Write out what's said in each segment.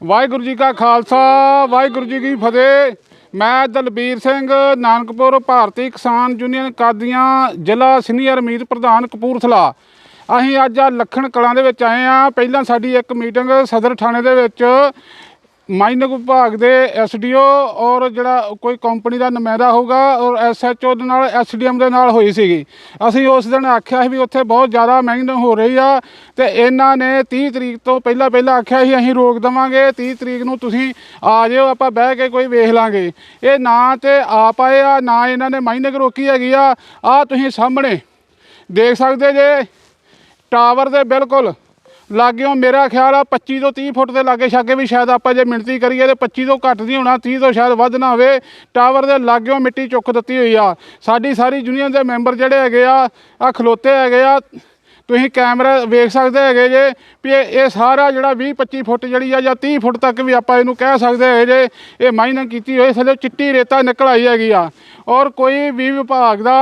ਵਾਹਿਗੁਰੂ ਜੀ ਕਾ ਖਾਲਸਾ, ਵਾਹਿਗੁਰੂ ਜੀ ਕੀ ਫਤਿਹ। ਮੈਂ ਦਲਬੀਰ ਸਿੰਘ, ਨਾਨਕਪੁਰ ਭਾਰਤੀ ਕਿਸਾਨ ਯੂਨੀਅਨ ਕਾਦੀਆਂ ਜ਼ਿਲ੍ਹਾ ਸੀਨੀਅਰ ਮੀਤ ਪ੍ਰਧਾਨ ਕਪੂਰਥਲਾ। ਅਸੀਂ ਅੱਜ ਆ ਲੱਖਣ ਕਲਾਂ ਦੇ ਵਿੱਚ ਆਏ ਆ ਪਹਿਲਾਂ ਸਾਡੀ ਇੱਕ ਮੀਟਿੰਗ ਸਦਰ ਥਾਣੇ ਦੇ ਵਿੱਚ ਮਾਈਨਿੰਗ ਵਿਭਾਗ ਦੇ ਐਸਡੀਓ ਔਰ ਜਿਹੜਾ ਕੋਈ ਕੰਪਨੀ ਦਾ ਨੁਮਾਇੰਦਾ ਹੋਊਗਾ ਔਰ ਐਸਐਚਓ ਦੇ ਨਾਲ ਐਸਡੀਐਮ ਦੇ ਨਾਲ ਹੋਈ ਸੀਗੀ। ਅਸੀਂ ਉਸ ਦਿਨ ਆਖਿਆ ਸੀ ਵੀ ਉੱਥੇ ਬਹੁਤ ਜ਼ਿਆਦਾ ਮਹਿੰਗੀ ਹੋ ਰਹੀ ਆ ਤੇ ਇਹਨਾਂ ਨੇ 30 ਤਰੀਕ ਤੋਂ ਪਹਿਲਾਂ ਪਹਿਲਾਂ ਆਖਿਆ ਸੀ, ਅਸੀਂ ਰੋਕ ਦੇਵਾਂਗੇ 30 ਤਰੀਕ ਨੂੰ ਤੁਸੀਂ ਆ ਜਿਓ, ਆਪਾਂ ਬਹਿ ਕੇ ਕੋਈ ਵੇਖ ਲਾਂਗੇ। ਇਹ ਨਾ ਤੇ ਆਪ ਆਏ ਆ, ਨਾ ਇਹਨਾਂ ਨੇ ਮਾਈਨਿੰਗ ਰੋਕੀ ਹੈਗੀ ਆ। ਆ ਤੁਸੀਂ ਸਾਹਮਣੇ ਦੇਖ ਸਕਦੇ ਜੇ, ਟਾਵਰ ਦੇ ਬਿਲਕੁਲ ਲਾਗਿਓ ਮੇਰਾ ਖਿਆਲ ਆ 25 ਤੋਂ 30 ਫੁੱਟ ਦੇ ਲਾਗੇ ਛਾਗੇ ਵੀ ਸ਼ਾਇਦ ਆਪਾਂ ਜੇ ਮਿਣਤੀ ਕਰੀਏ ਤੇ 25 ਤੋਂ ਘੱਟ ਨਹੀਂ ਹੋਣਾ 30 ਤੋਂ ਸ਼ਾਇਦ ਵੱਧ ਨਾ ਹੋਵੇ। ਟਾਵਰ ਦੇ ਲਾਗਿਓ ਮਿੱਟੀ ਚੁੱਕ ਦਿੱਤੀ ਹੋਈ ਆ। ਸਾਡੀ ਸਾਰੀ ਯੂਨੀਅਨ ਦੇ ਮੈਂਬਰ ਜਿਹੜੇ ਹੈਗੇ ਆ ਆ ਖਲੋਤੇ ਹੈਗੇ ਆ। ਤੁਸੀਂ ਕੈਮਰਾ ਵੇਖ ਸਕਦੇ ਹੈਗੇ ਜੇ ਵੀ ਇਹ ਇਹ ਸਾਰਾ ਜਿਹੜਾ 20 25 ਫੁੱਟ ਜਿਹੜੀ ਆ ਜਾਂ 30 ਫੁੱਟ ਤੱਕ ਵੀ ਆਪਾਂ ਇਹਨੂੰ ਕਹਿ ਸਕਦੇ ਹੈਗੇ ਜੇ, ਇਹ ਮਾਈਨਿੰਗ ਕੀਤੀ ਹੋਈ ਥੱਲੇ ਚਿੱਟੀ ਰੇਤਾ ਨਿਕਲ ਆਈ ਹੈਗੀ ਆ। ਔਰ ਕੋਈ ਵੀ ਵਿਭਾਗ ਦਾ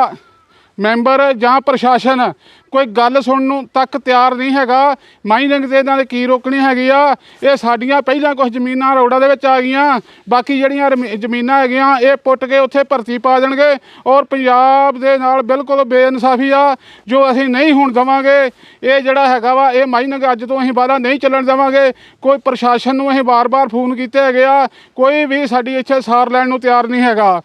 ਮੈਂਬਰ ਜਾਂ ਪ੍ਰਸ਼ਾਸਨ, ਕੋਈ ਗੱਲ ਸੁਣਨ ਨੂੰ ਤੱਕ ਤਿਆਰ ਨਹੀਂ ਹੈਗਾ। ਮਾਈਨਿੰਗ 'ਤੇ ਇਹਨਾਂ ਦੇ ਕੀ ਰੋਕਣੀ ਹੈਗੀ ਆ? ਇਹ ਸਾਡੀਆਂ ਪਹਿਲਾਂ ਕੁਝ ਜ਼ਮੀਨਾਂ ਰੋਡਾਂ ਦੇ ਵਿੱਚ ਆ ਗਈਆਂ। ਬਾਕੀ ਜਿਹੜੀਆਂ ਰਮੀ- ਜ਼ਮੀਨਾਂ ਹੈਗੀਆਂ, ਇਹ ਪੁੱਟ ਕੇ ਉੱਥੇ ਭਰਤੀ ਪਾ ਦੇਣਗੇ। ਔਰ ਪੰਜਾਬ ਦੇ ਨਾਲ ਬਿਲਕੁਲ ਬੇਇਨਸਾਫੀ ਆ, ਜੋ ਅਸੀਂ ਨਹੀਂ ਹੁਣ ਦਵਾਂਗੇ। ਇਹ ਜਿਹੜਾ ਹੈਗਾ ਵਾ, ਇਹ ਮਾਈਨਿੰਗ ਅੱਜ ਤੋਂ ਅਸੀਂ ਬਾਹਰ ਨਹੀਂ ਚੱਲਣ ਦੇਵਾਂਗੇ। ਕੋਈ ਪ੍ਰਸ਼ਾਸਨ ਨੂੰ ਅਸੀਂ ਬਾਰ-ਬਾਰ ਫੋਨ ਕੀਤੇ ਹੈਗੇ ਆ। ਕੋਈ ਵੀ ਸਾਡੀ ਇੱਥੇ ਸਾਰ ਲੈਣ ਨੂੰ ਤਿਆਰ ਨਹੀਂ ਹੈਗਾ।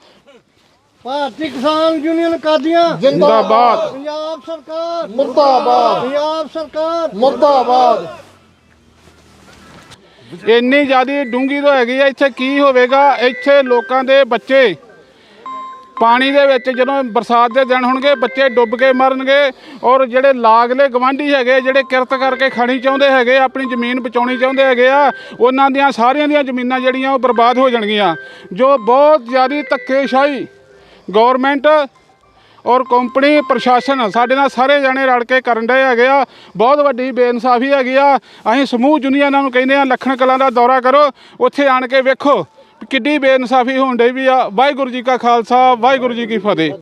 ਭਾਰਤੀ ਕਿਸਾਨ ਯੂਨੀਅਨ ਕਾਦੀਆਂ। ਜਿੰਦਾਬਾਦ। ਪੰਜਾਬ ਸਰਕਾਰ। ਮੁਰਦਾਬਾਦ। ਪੰਜਾਬ ਸਰਕਾਰ। ਮੁਰਦਾਬਾਦ। ਇੰਨੀ ਜ਼ਿਆਦੀ ਡੂੰਗੀ ਤੋਂ ਹੈਗੀ ਆ ਇੱਥੇ ਕੀ ਹੋਵੇਗਾ? ਇੱਥੇ ਲੋਕਾਂ ਦੇ ਬੱਚੇ ਪਾਣੀ ਦੇ ਵਿੱਚ ਜਦੋਂ ਬਰਸਾਤ ਦੇ ਦਿਨ ਹੋਣਗੇ ਬੱਚੇ ਡੁੱਬ ਕੇ ਮਰਨਗੇ ਔਰ ਜਿਹੜੇ ਲਾਗਲੇ ਗਵਾਂਢੀ ਹੈਗੇ ਜਿਹੜੇ ਕਿਰਤ ਕਰਕੇ ਖਾਣੀ ਚਾਹੁੰਦੇ ਹੈਗੇ ਆਪਣੀ ਜ਼ਮੀਨ ਬਚਾਉਣੀ ਚਾਹੁੰਦੇ ਹੈਗੇ ਆ ਉਹਨਾਂ ਦੀਆਂ ਸਾਰੀਆਂ ਦੀਆਂ ਜ਼ਮੀਨਾਂ ਜਿਹੜੀਆਂ ਉਹ ਬਰਬਾਦ ਹੋ ਜਾਣਗੀਆਂ। ਜੋ ਬਹੁਤ ਜ਼ਿਆਦੀ ਧੱਕੇਸ਼ਾਹੀ ਗਵਰਨਮੈਂਟ ਔਰ ਕੰਪਨੀ, ਪ੍ਰਸ਼ਾਸਨ ਸਾਡੇ ਨਾਲ ਸਾਰੇ ਜਾਣੇ ਰਲ ਕੇ ਕਰਨ ਡਏ ਹੈਗੇ ਆ। ਬਹੁਤ ਵੱਡੀ ਬੇਇਨਸਾਫੀ ਹੈਗੀ ਆ। ਅਸੀਂ ਸਮੂਹ ਯੂਨੀਅਨਾਂ ਨੂੰ ਕਹਿੰਦੇ ਆ, ਲੱਖਣ ਕਲਾਂ ਦਾ ਦੌਰਾ ਕਰੋ। ਉੱਥੇ ਆਣ ਕੇ ਵੇਖੋ ਕਿੱਡੀ ਬੇਇਨਸਾਫੀ ਹੋਣ ਡਈ ਵੀ ਆ। ਵਾਹਿਗੁਰੂ ਜੀ ਕਾ ਖਾਲਸਾ, ਵਾਹਿਗੁਰੂ ਜੀ ਕੀ ਫਤਿਹ।